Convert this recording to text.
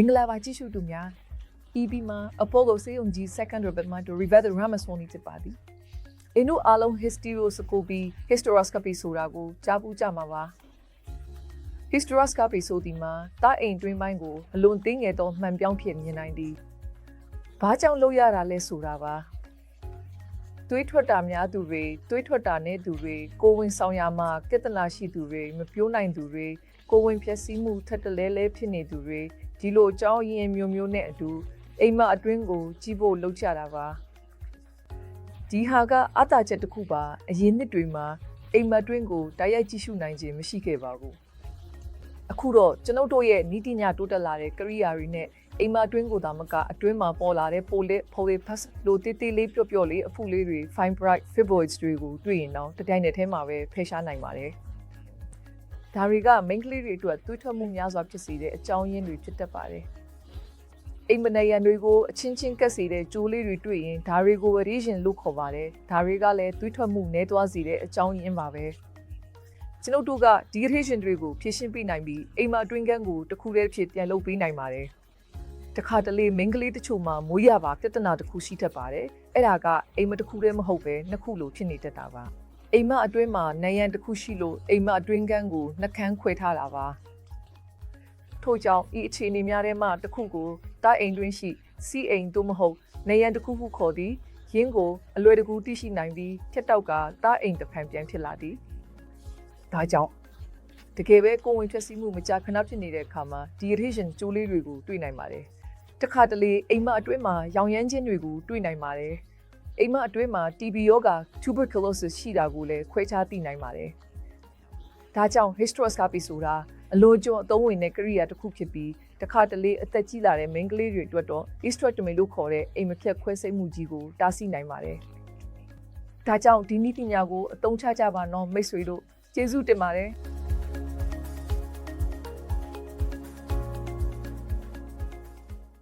မင်္ဂလာပါကြည့်ရှုသူများ EB မှာ Apollo စေယုံကြီး second orbit မှာ to Rivera Ramaswamy ဖြစ်ပါသည်အင်းတို့အားလုံး hysteroscopy hysteroscopy ဆိုတာကိုကြားပူးကြမှာပါ hysteroscopy ဆိုဒီမှာတာအိမ်တွင်းပိုင်းကိုအလွန်သိငယ်သောမှန်ပြောင်းဖြစ်မြင်နိုင်သည်ဘာကြောင့်လုပ်ရတာလဲဆိုတာပါတွေးထွက်တာများသူတွေတွေးထွက်တာနဲ့သူတွေကိုယ်ဝင်ဆောင်ရမှာကတနာရှိသူတွေမပြိုးနိုင်သူတွေကိုယ်ဝင်ဖြည့်ဆည်းမှုထက်တလဲလဲဖြစ်နေသူတွေ ဒီလိုအကြောင်းရင်းမျိုးမျိုးနဲ့အတူအိမ်မအတွင်းကိုကြီးဖို့လှုပ်ကြတာပါဒီဟာကအတာချက်တစ်ခုပါအရင်နှစ်တွေမှာအိမ်မအတွင်းကိုတိုက်ရိုက်ကြည့်ရှုနိုင်ခြင်းမရှိခဲ့ပါဘူးအခုတော့ကျွန်ုပ်တို့ရဲ့နီးပညာတိုးတက်လာတဲ့ကရိယာတွေနဲ့အိမ်မအတွင်းကိုသာမကအတွင်းမှာပေါ်လာတဲ့ပိုလစ်ပိုလီဖတ်လိုတေးသေးလေးပျော့ပျော့လေးအဖုလေးတွေ fine bright fibroids တွေကိုတွေ့ရင်တော့တတိုင်းနဲ့ထဲမှာပဲဖယ်ရှားနိုင်ပါတယ် ဒါတွေက main ကလေးတွေအတွက်တွေးထွက်မှုများစွာဖြစ်စေတဲ့အကြောင်းရင်းတွေဖြစ်တတ်ပါတယ်အိမ်မနေရန်တွေကိုအချင်းချင်းကပ်စေတဲ့ကြိုးလေးတွေတွေ့ရင်ဒါတွေကို radiation လို့ခေါ်ပါတယ်ဒါတွေကလည်းတွေးထွက်မှုနည်းသွားစေတဲ့အကြောင်းရင်းပါပဲကျွန်ုပ်တို့ကဒီ radiation တွေကိုဖြည့်ရှင်းပေးနိုင်ပြီးအိမ်မအတွင်းကန်းကိုတစ်ခုတည်းဖြစ်ပြန်လုပ်ပေးနိုင်ပါတယ်တခါတလေမိန်းကလေးတချို့မှာမွေးရပါပြဿနာတစ်ခုရှိတတ်ပါတယ်အဲ့ဒါကအိမ်မတစ်ခုတည်းမဟုတ်ပဲနှစ်ခုလိုဖြစ်နေတတ်တာပါ အိမ်မအတွင်းမှာနယံတစ်ခုရှိလို့အိမ်မအတွင်းကန်းကိုနှကန်းခွဲထားတာပါထို့ကြောင့်ဤအခြေအနေများထဲမှာတစ်ခုကိုတာအိမ်တွင်းရှိစီအိမ်သို့မဟုတ်နယံတစ်ခုခုခေါ်သည်ရင်းကိုအလွယ်တကူသိရှိနိုင်ပြီးဖြတ်တောက်ကတာအိမ်တစ်ဖန်ပြန်ဖြစ်လာသည်ဒါကြောင့်တကယ်ပဲကိုယ်ဝင်ဖြည့်ဆည်းမှုမကြာခဏဖြစ်နေတဲ့အခါမှာဒီ irritation ကျိုးလေးတွေကိုတွေ့နိုင်ပါတယ်တခါတလေအိမ်မအတွင်းမှာရောင်ရမ်းခြင်းတွေကိုတွေ့နိုင်ပါတယ် အိမ်မအတွင်းမှာ TB ရောဂါ tuberculosis ရှိတာကိုလည်းခွဲခြားသိနိုင်ပါတယ်ဒါကြောင့် hysteroscopy ဆိုတာအလိုကျုံအသုံးဝင်တဲ့ကိရိယာတစ်ခုဖြစ်ပြီးတခါတလေအသက်ကြီးလာတဲ့မိန်းကလေးတွေအတွက်တော့ hysterectomy လို့ခေါ်တဲ့အိမ်မဖြတ်ခွဲစိတ်မှုကြီးကိုတားဆီးနိုင်ပါတယ်ဒါကြောင့်ဒီနည်းပညာကိုအသုံးချကြပါတော့မိတ်ဆွေတို့ကျေးဇူးတင်ပါတယ်